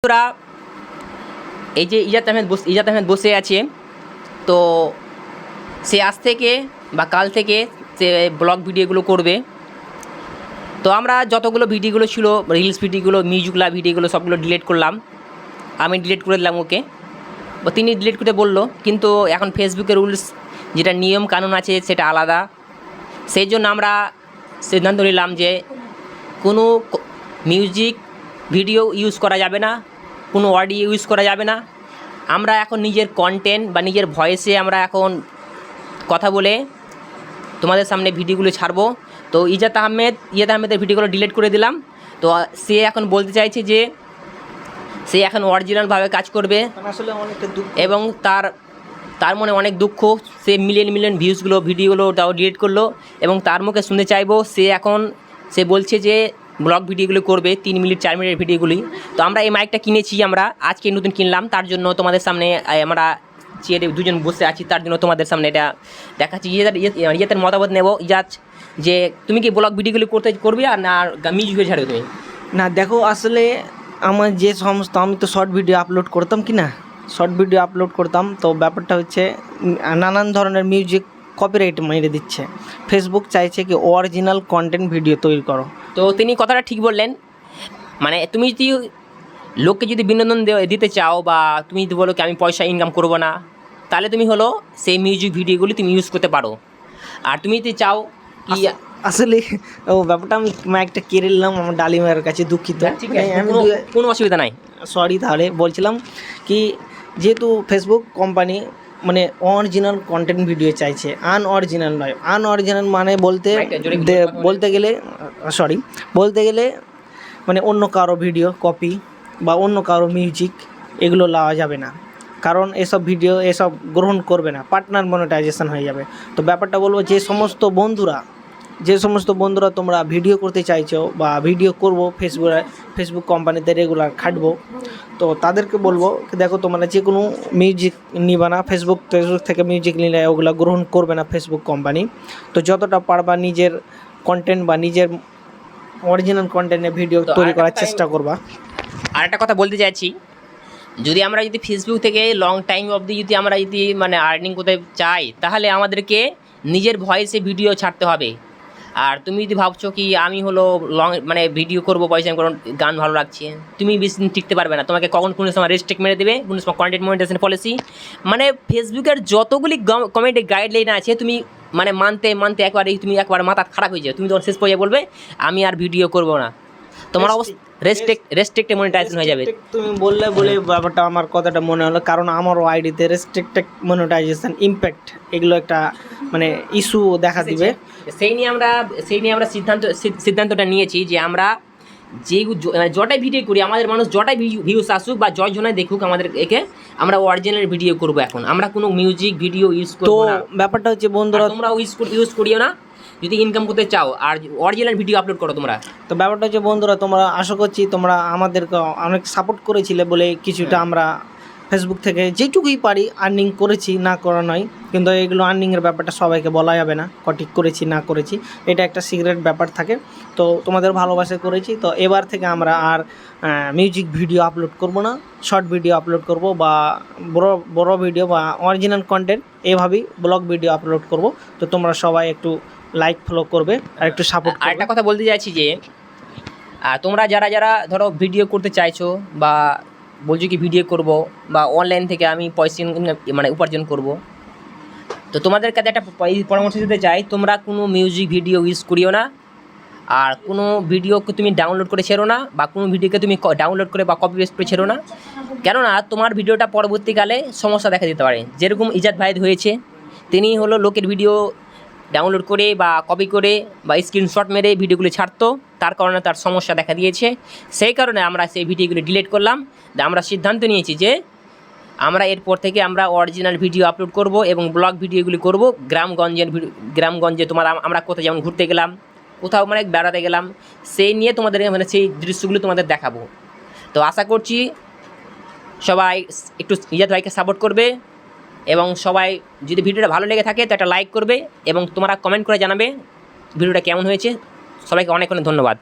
বন্ধুরা, এই যে ইজাত আহমেদ ইজাত আহমেদ বসে আছে, তো সে আজ থেকে বা কাল থেকে সে ব্লগ ভিডিওগুলো করবে। তো আমরা যতগুলো ভিডিওগুলো ছিল রিলস ভিডিওগুলো মিউজিকলা ভিডিওগুলো সবগুলো ডিলিট করলাম। আমি ডিলিট করে দিলাম ওকে। তিনি ডিলিট করে বলল, কিন্তু এখন ফেসবুকের রুলস যেটা নিয়ম কানুন আছে, সেটা আলাদা। সেই জন্য আমরা সিদ্ধান্ত নিলাম যে কোনো মিউজিক ভিডিও ইউজ করা যাবে না, কোনো অডিও ইউজ করা যাবে না। আমরা এখন নিজের কন্টেন্ট বা নিজের ভয়েসে আমরা এখন কথা বলে তোমাদের সামনে ভিডিওগুলো ছাড়বো। তো ইজাত আহমেদ, ইজাত আহমেদের ভিডিওগুলো ডিলিট করে দিলাম। তো সে এখন বলতে চাইছে যে, সে এখন অরিজিনালভাবে কাজ করবে এবং তার তার মনে অনেক দুঃখ, সে মিলিয়ন মিলিয়ন ভিউজগুলো ভিডিওগুলো তাও ডিলিট করল এবং তার মুখে শুনতে চাইব। সে এখন, সে বলছে যে ব্লগ ভিডিওগুলো করবে, তিন মিনিট, চার মিনিটের ভিডিওগুলি। তো আমরা এই মাইকটা কিনেছি, আমরা আজকে নতুন কিনলাম, তার জন্য তোমাদের সামনে আমরা চেয়ারে দুজন বসে আছি, তার জন্য তোমাদের সামনে এটা দেখাচ্ছি। ইয়েদের ইয়েদের মতামত নেব। ইজাজ যে তুমি কি ব্লগ ভিডিওগুলি করতে করবে আর না মিউজিক ছাড়বে তুমি? না, দেখো, আসলে আমার যে সমস্ত, আমি তো শর্ট ভিডিও আপলোড করতাম কি না শর্ট ভিডিও আপলোড করতাম, তো ব্যাপারটা হচ্ছে নানান ধরনের মিউজিক কপিরাইট মেরে দিচ্ছে। ফেসবুক চাইছে কি অরিজিনাল কন্টেন্ট ভিডিও তৈরি করো। তো তিনি কথাটা ঠিক বললেন। মানে তুমি যদি লোককে যদি বিনোদন দে- দিতে চাও বা তুমি যদি বলো কি আমি পয়সা ইনকাম করব না তাহলে তুমি হলো সেই মিউজিক ভিডিওগুলি তুমি ইউজ করতে পারো। আর তুমি যদি চাও কি আসলে ও ব্যাপারটা আমি একটা কেড়ে নিলাম আমার ডালিমের কাছে দুঃখিত। ঠিক মানে আছে আমি কোনো অসুবিধা নাই। সরি তাহলে বলছিলাম কি যেহেতু ফেসবুক কোম্পানি মানে অরিজিনাল কন্টেন্ট ভিডিও চাইছে। আনঅরিজিনাল নয়। আনঅরিজিনাল মানে বলতে। বলতে গেলে সরি বলতে গেলে মানে অন্য কারও ভিডিও কপি বা অন্য কারও মিউজিক এগুলো লাওয়া যাবে না। কারণ এসব ভিডিও এসব গ্রহণ করবে না। পার্টনার মনিটাইজেশন হয়ে যাবে। তো ব্যাপারটা বলব যে সমস্ত বন্ধুরা যে সমস্ত বন্ধুরা তোমরা ভিডিও করতে চাইছো বা ভিডিও করব ফেসবুক ফেসবুক কোম্পানিতে রেগুলার খাটবো তো তাদেরকে বলব দেখো তোমরা যে কোনো মিউজিক নিবা না ফেসবুক ফেসবুক থেকে মিউজিক নিলে ওগুলো গ্রহণ করবে না ফেসবুক কোম্পানি তো যতটা পারবা নিজের কন্টেন্ট বা নিজের অরিজিনাল কন্টেন্টে ভিডিও তৈরি করার চেষ্টা করবা। আর একটা কথা বলতে চাইছি যদি আমরা যদি ফেসবুক থেকে লং টাইম অবধি যদি আমরা যদি মানে আর্নিং করতে চাই তাহলে আমাদেরকে নিজের ভয়েসে ভিডিও ছাড়তে হবে। আর তুমি যদি ভাবছ কি আমি হলো লং মানে ভিডিও করব পয়সা করো গান ভালো লাগছে, তুমি বেশি টিকতে পারবে না। তোমাকে কখন কোনো সময় রেস্ট্রিক্ট মেরে দেবে, কোনো সময় কন্টেন্ট মনিটাইজেশন পলিসি মানে ফেসবুকের যতগুলি কমেন্টে গাইডলাইন আছে, তুমি মানে মানতে মানতে একবারে তুমি একবার মাথা খারাপ হয়ে যাবে। তুমি তখন শেষ পর্যায়ে বলবে, আমি আর ভিডিও করব না। তোমার অবস্থা রেস্ট্রিক্ট রেস্ট্রিক্টে মনিটাইজেশন হয়ে যাবে। তুমি বললে বলে ব্যাপারটা আমার কথাটা মনে হলো কারণ আমারও আইডিতে রেস্ট্রিক্টেড মনিটাইজেশন ইম্প্যাক্ট এগুলো একটা মানে ইস্যু দেখা দিবে। সেই নিয়ে আমরা সেই নিয়ে আমরা সিদ্ধান্ত সিদ্ধান্তটা নিয়েছি যে আমরা যে মানে যটাই ভিডিও করি আমাদের মানুষ যটাই ভিউস আসুক বা জয় জনায় দেখুক আমাদের একে আমরা অরিজিনাল ভিডিও করব এখন। আমরা কোনো মিউজিক ভিডিও ইউজ করব না। ব্যাপারটা হচ্ছে বন্ধুরা তোমরা ইউজ ইউজ করিও না। যদি ইনকাম করতে চাও আর অরিজিনাল ভিডিও আপলোড করো তোমরা। তো ব্যাপারটা হচ্ছে বন্ধুরা তোমরা আশা করছি তোমরা আমাদেরকে অনেক সাপোর্ট করেছিলে বলে কিছুটা আমরা ফেসবুক থেকে যেটুকুই পারি আর্নিং করেছি না করা নয়। কিন্তু এগুলো আর্নিংয়ের ব্যাপারটা সবাইকে বলা যাবে না কঠিক করেছি না করেছি। এটা একটা সিগারেট ব্যাপার থাকে। তো তোমাদের ভালোবাসা করেছি। তো এবার থেকে আমরা আর মিউজিক ভিডিও আপলোড করব না শর্ট ভিডিও আপলোড করব বা বড় বড় ভিডিও বা অরিজিনাল কন্টেন্ট এভাবেই ব্লগ ভিডিও আপলোড করব। তো তোমরা সবাই একটু লাইক ফলো করবে আর একটু সাপোর্ট আর একটা কথা বলতে চাইছি যে তোমরা যারা যারা ধরো ভিডিও করতে চাইছো বা বলছো কি ভিডিও করব বা অনলাইন থেকে আমি পয়সা ইনকাম- মানে উপার্জন করব তো তোমাদের কাছে একটা পরামর্শ দিতে চাই তোমরা কোনো মিউজিক ভিডিও ইউজ করিও না আর কোনো ভিডিওকে তুমি ডাউনলোড করে ছেড়ো না বা কোনো ভিডিওকে তুমি ডাউনলোড করে বা কপি পেস্ট করে ছেড়ো না। কেননা তোমার ভিডিওটা পরবর্তীকালে সমস্যা দেখা দিতে পারে। যেরকম ইজাদ ভাইদ হয়েছে তিনি হলো লোকের ভিডিও ডাউনলোড করে বা কপি করে বা স্ক্রিনশট মেরে ভিডিওগুলি ছাড়তো। তার কারণে তার সমস্যা দেখা দিয়েছে। সেই কারণে আমরা সেই ভিডিওগুলি ডিলিট করলাম। আমরা সিদ্ধান্ত নিয়েছি যে আমরা এরপর থেকে আমরা অরিজিনাল ভিডিও আপলোড করব এবং ব্লগ ভিডিওগুলি করব। গ্রামগঞ্জের গ্রামগঞ্জে তোমার আমরা কোথাও যেমন ঘুরতে গেলাম, কোথাও মানে বেড়াতে গেলাম, সেই নিয়ে তোমাদের মানে সেই দৃশ্যগুলো তোমাদের দেখাবো। তো আশা করছি সবাই একটু ইজাদ ভাইকে সাপোর্ট করবে। এবং সবাই যদি ভিডিওটা ভালো লেগে থাকে, তো একটা লাইক করবে এবং তোমরা কমেন্ট করে জানাবে ভিডিওটা কেমন হয়েছে। সবাইকে অনেক অনেক ধন্যবাদ।